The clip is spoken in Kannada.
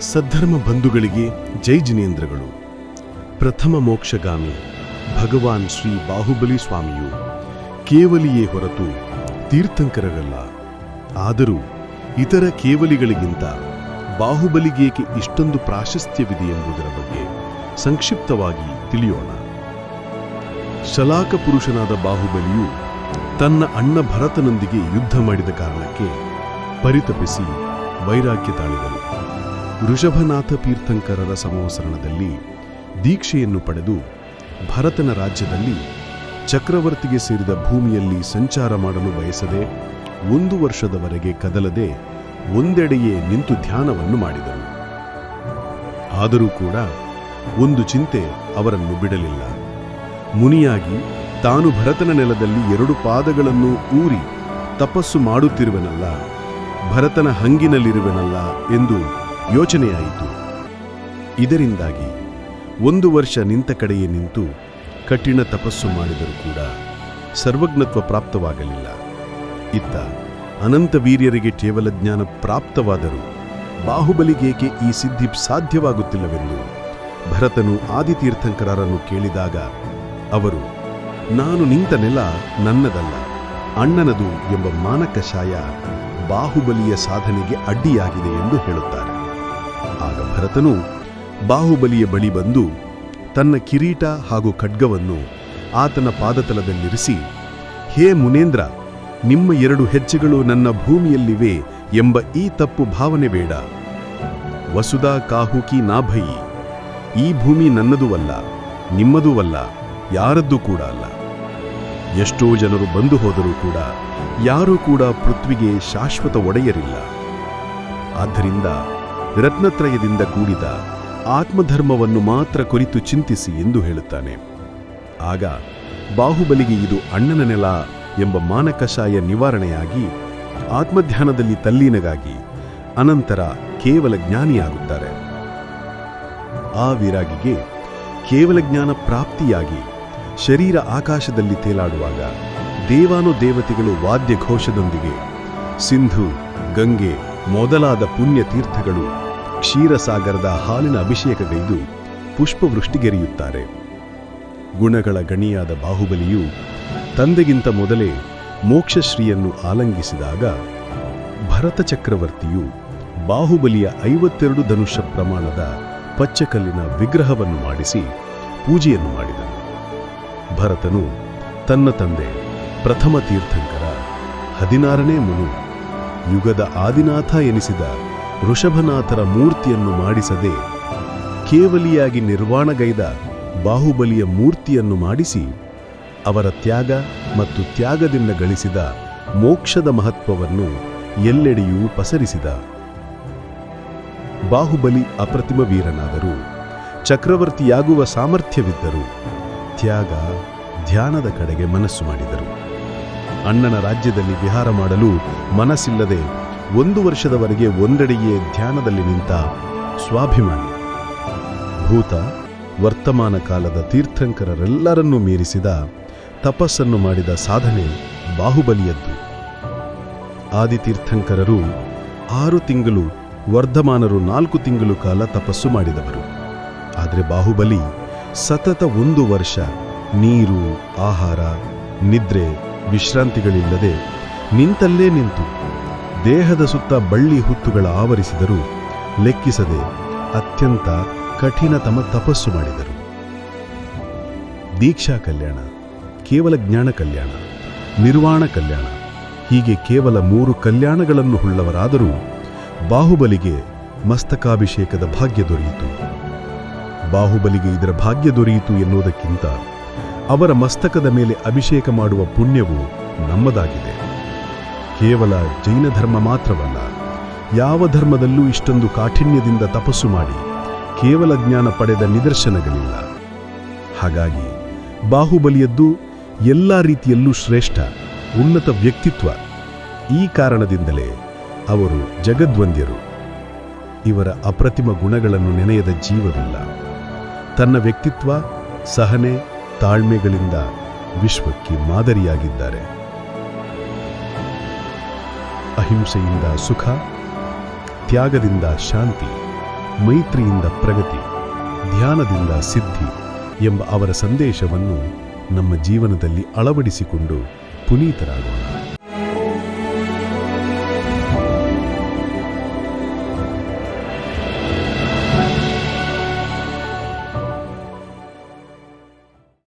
ಸದ್ಧರ್ಮ ಬಂಧುಗಳಿಗೆ ಜೈ ಜಿನೇಂದ್ರಗಳು. ಪ್ರಥಮ ಮೋಕ್ಷಗಾಮಿ ಭಗವಾನ್ ಶ್ರೀ ಬಾಹುಬಲಿ ಸ್ವಾಮಿಯು ಕೇವಲಿಯೇ ಹೊರತು ತೀರ್ಥಂಕರರಲ್ಲ. ಆದರೂ ಇತರ ಕೇವಲಿಗಳಿಗಿಂತ ಬಾಹುಬಲಿಗೇಕೆ ಇಷ್ಟೊಂದು ಪ್ರಾಶಸ್ತ್ಯವಿದೆ ಎಂಬುದರ ಬಗ್ಗೆ ಸಂಕ್ಷಿಪ್ತವಾಗಿ ತಿಳಿಯೋಣ. ಶಲಾಕ ಪುರುಷನಾದ ಬಾಹುಬಲಿಯು ತನ್ನ ಅಣ್ಣ ಭರತನೊಂದಿಗೆ ಯುದ್ಧ ಮಾಡಿದ ಕಾರಣಕ್ಕೆ ಪರಿತಪಿಸಿ ವೈರಾಗ್ಯ ತಾಳಿದನು. ಋಷಭನಾಥ ತೀರ್ಥಂಕರರ ಸಮವಸರಣದಲ್ಲಿ ದೀಕ್ಷೆಯನ್ನು ಪಡೆದು ಭರತನ ರಾಜ್ಯದಲ್ಲಿ ಚಕ್ರವರ್ತಿಗೆ ಸೇರಿದ ಭೂಮಿಯಲ್ಲಿ ಸಂಚಾರ ಮಾಡಲು ಬಯಸದೆ ಒಂದು ವರ್ಷದವರೆಗೆ ಕದಲದೆ ಒಂದೆಡೆಯೇ ನಿಂತು ಧ್ಯಾನವನ್ನು ಮಾಡಿದರು ಆದರೂ ಕೂಡ ಒಂದು ಚಿಂತೆ ಅವರನ್ನು ಬಿಡಲಿಲ್ಲ. ಮುನಿಯಾಗಿ ತಾನು ಭರತನ ನೆಲದಲ್ಲಿ ಎರಡು ಪಾದಗಳನ್ನು ಊರಿ ತಪಸ್ಸು ಮಾಡುತ್ತಿರುವೆನಲ್ಲ, ಭರತನ ಹಂಗಿನಲ್ಲಿರುವೆನಲ್ಲ ಎಂದು ಯೋಚನೆಯಾಯಿತು. ಇದರಿಂದಾಗಿ ಒಂದು ವರ್ಷ ನಿಂತ ಕಡೆಯೇ ನಿಂತು ಕಠಿಣ ತಪಸ್ಸು ಮಾಡಿದರೂ ಕೂಡ ಸರ್ವಜ್ಞತ್ವ ಪ್ರಾಪ್ತವಾಗಲಿಲ್ಲ. ಇತ್ತ ಅನಂತ ವೀರ್ಯರಿಗೆ ಕೇವಲ ಜ್ಞಾನ ಪ್ರಾಪ್ತವಾದರೂ ಬಾಹುಬಲಿಗೇಕೆ ಈ ಸಿದ್ಧಿ ಸಾಧ್ಯವಾಗುತ್ತಿಲ್ಲವೆಂದು ಭರತನು ಆದಿತೀರ್ಥಂಕರರನ್ನು ಕೇಳಿದಾಗ ಅವರು, ನಾನು ನಿಂತ ನೆಲ ನನ್ನದಲ್ಲ, ಅಣ್ಣನದು ಎಂಬ ಮಾನಕಷಾಯ ಬಾಹುಬಲಿಯ ಸಾಧನೆಗೆ ಅಡ್ಡಿಯಾಗಿದೆ ಎಂದು ಹೇಳುತ್ತಾರೆ. ಆಗ ಭರತನು ಬಾಹುಬಲಿಯ ಬಳಿ ಬಂದು ತನ್ನ ಕಿರೀಟ ಹಾಗೂ ಖಡ್ಗವನ್ನು ಆತನ ಪಾದತಲದಲ್ಲಿರಿಸಿ, ಹೇ ಮುನೇಂದ್ರ, ನಿಮ್ಮ ಎರಡು ಹೆಜ್ಜೆಗಳು ನನ್ನ ಭೂಮಿಯಲ್ಲಿವೆ ಎಂಬ ಈ ತಪ್ಪು ಭಾವನೆ ಬೇಡ. ವಸುಧಾ ಕಾಹುಕಿ ನಾಭಯಿ ಈ ಭೂಮಿ ನನ್ನದೂ ಅಲ್ಲ, ನಿಮ್ಮದೂ ಅಲ್ಲ, ಯಾರದ್ದೂ ಕೂಡ ಅಲ್ಲ. ಎಷ್ಟೋ ಜನರು ಬಂದು ಹೋದರೂ ಕೂಡ ಯಾರೂ ಕೂಡ ಪೃಥ್ವಿಗೆ ಶಾಶ್ವತ ಒಡೆಯರಿಲ್ಲ. ಆದ್ದರಿಂದ ರತ್ನತ್ರಯದಿಂದ ಕೂಡಿದ ಆತ್ಮಧರ್ಮವನ್ನು ಮಾತ್ರ ಕುರಿತು ಚಿಂತಿಸಿ ಎಂದು ಹೇಳುತ್ತಾನೆ. ಆಗ ಬಾಹುಬಲಿಗೆ ಇದು ಅಣ್ಣನ ನೆಲ ಎಂಬ ಮಾನಕಷಾಯ ನಿವಾರಣೆಯಾಗಿ ಆತ್ಮಧ್ಯಾನದಲ್ಲಿ ತಲ್ಲೀನಗಾಗಿ ಅನಂತರ ಕೇವಲ ಜ್ಞಾನಿಯಾಗುತ್ತಾರೆ. ಆ ವಿರಾಗಿಗೆ ಕೇವಲ ಜ್ಞಾನ ಪ್ರಾಪ್ತಿಯಾಗಿ ಶರೀರ ಆಕಾಶದಲ್ಲಿ ತೇಲಾಡುವಾಗ ದೇವಾನು ದೇವತೆಗಳು ವಾದ್ಯಘೋಷದೊಂದಿಗೆ ಸಿಂಧು, ಗಂಗೆ ಮೊದಲಾದ ಪುಣ್ಯ ತೀರ್ಥಗಳು ಕ್ಷೀರಸಾಗರದ ಹಾಲಿನ ಅಭಿಷೇಕಗೈದು ಪುಷ್ಪವೃಷ್ಟಿಗೆರೆಯುತ್ತಾರೆ. ಗುಣಗಳ ಗಣಿಯಾದ ಬಾಹುಬಲಿಯು ತಂದೆಗಿಂತ ಮೊದಲೇ ಮೋಕ್ಷಶ್ರೀಯನ್ನು ಆಲಂಗಿಸಿದಾಗ ಭರತ ಚಕ್ರವರ್ತಿಯು ಬಾಹುಬಲಿಯ ಐವತ್ತೆರಡು ಧನುಷ ಪ್ರಮಾಣದ ಪಚ್ಚಕಲ್ಲಿನ ವಿಗ್ರಹವನ್ನು ಮಾಡಿಸಿ ಪೂಜೆಯನ್ನು ಮಾಡಿದನು. ಭರತನು ತನ್ನ ತಂದೆ ಪ್ರಥಮ ತೀರ್ಥಂಕರ ಹದಿನಾರನೇ ಮುನು ಯುಗದ ಆದಿನಾಥ ಎನಿಸಿದ ಋಷಭನಾಥರ ಮೂರ್ತಿಯನ್ನು ಮಾಡಿಸದೆ ಕೇವಲಿಯಾಗಿ ನಿರ್ವಾಣಗೈದ ಬಾಹುಬಲಿಯ ಮೂರ್ತಿಯನ್ನು ಮಾಡಿಸಿ ಅವರ ತ್ಯಾಗ ಮತ್ತು ತ್ಯಾಗದಿಂದ ಗಳಿಸಿದ ಮೋಕ್ಷದ ಮಹತ್ವವನ್ನು ಎಲ್ಲೆಡೆಯೂ ಪಸರಿಸಿದ. ಬಾಹುಬಲಿ ಅಪ್ರತಿಮ ವೀರನಾದರು. ಚಕ್ರವರ್ತಿಯಾಗುವ ಸಾಮರ್ಥ್ಯವಿದ್ದರು. ತ್ಯಾಗ ಧ್ಯಾನದ ಕಡೆಗೆ ಮನಸ್ಸು ಮಾಡಿದರು. ಅಣ್ಣನ ರಾಜ್ಯದಲ್ಲಿ ವಿಹಾರ ಮಾಡಲು ಮನಸ್ಸಿಲ್ಲದೆ ಒಂದು ವರ್ಷದವರೆಗೆ ಒಂದೆಡೆಯೇ ಧ್ಯಾನದಲ್ಲಿ ನಿಂತ ಸ್ವಾಭಿಮಾನಿ. ಭೂತ, ವರ್ತಮಾನ ಕಾಲದ ತೀರ್ಥಂಕರರೆಲ್ಲರನ್ನೂ ಮೀರಿಸಿದ ತಪಸ್ಸನ್ನು ಮಾಡಿದ ಸಾಧನೆ ಬಾಹುಬಲಿಯದ್ದು. ಆದಿತೀರ್ಥಂಕರರು ಆರು ತಿಂಗಳು, ವರ್ಧಮಾನರು ನಾಲ್ಕು ತಿಂಗಳು ಕಾಲ ತಪಸ್ಸು ಮಾಡಿದವರು. ಆದರೆ ಬಾಹುಬಲಿ ಸತತ ಒಂದು ವರ್ಷ ನೀರು, ಆಹಾರ, ನಿದ್ರೆ, ವಿಶ್ರಾಂತಿಗಳಿಲ್ಲದೆ ನಿಂತಲ್ಲೇ ನಿಂತು. ದೇಹದ ಸುತ್ತ ಬಳ್ಳಿ ಹುತ್ತುಗಳ ಆವರಿಸಿದರೂ ಲೆಕ್ಕಿಸದೆ ಅತ್ಯಂತ ಕಠಿಣತಮ ತಪಸ್ಸು ಮಾಡಿದರು. ದೀಕ್ಷಾ ಕಲ್ಯಾಣ, ಕೇವಲ ಜ್ಞಾನ ಕಲ್ಯಾಣ, ನಿರ್ವಾಣ ಕಲ್ಯಾಣ, ಹೀಗೆ ಕೇವಲ ಮೂರು ಕಲ್ಯಾಣಗಳನ್ನು ಉಳ್ಳವರಾದರೂ ಬಾಹುಬಲಿಗೆ ಮಸ್ತಕಾಭಿಷೇಕದ ಭಾಗ್ಯ ದೊರೆಯಿತು. ಬಾಹುಬಲಿಗೆ ಇದರ ಭಾಗ್ಯ ದೊರೆಯಿತು ಎನ್ನುವುದಕ್ಕಿಂತ ಅವರ ಮಸ್ತಕದ ಮೇಲೆ ಅಭಿಷೇಕ ಮಾಡುವ ಪುಣ್ಯವು ನಮ್ಮದಾಗಿದೆ. ಕೇವಲ ಜೈನ ಧರ್ಮ ಮಾತ್ರವಲ್ಲ, ಯಾವ ಧರ್ಮದಲ್ಲೂ ಇಷ್ಟೊಂದು ಕಾಠಿಣ್ಯದಿಂದ ತಪಸ್ಸು ಮಾಡಿ ಕೇವಲ ಜ್ಞಾನ ಪಡೆದ ನಿದರ್ಶನಗಳಿಲ್ಲ. ಹಾಗಾಗಿ ಬಾಹುಬಲಿಯದ್ದು ಎಲ್ಲ ರೀತಿಯಲ್ಲೂ ಶ್ರೇಷ್ಠ, ಉನ್ನತ ವ್ಯಕ್ತಿತ್ವ. ಈ ಕಾರಣದಿಂದಲೇ ಅವರು ಜಗದ್ವಂದ್ಯರು. ಇವರ ಅಪ್ರತಿಮ ಗುಣಗಳನ್ನು ನೆನೆಯದ ಜೀವವಿಲ್ಲ. ತನ್ನ ವ್ಯಕ್ತಿತ್ವ, ಸಹನೆ, ತಾಳ್ಮೆಗಳಿಂದ ವಿಶ್ವಕ್ಕೆ ಮಾದರಿಯಾಗಿದ್ದಾರೆ. ಅಹಿಂಸೆಯಿಂದ ಸುಖ, ತ್ಯಾಗದಿಂದ ಶಾಂತಿ, ಮೈತ್ರಿಯಿಂದ ಪ್ರಗತಿ, ಧ್ಯಾನದಿಂದ ಸಿದ್ಧಿ ಎಂಬ ಅವರ ಸಂದೇಶವನ್ನು ನಮ್ಮ ಜೀವನದಲ್ಲಿ ಅಳವಡಿಸಿಕೊಂಡು ಪುನೀತರಾಗೋಣ.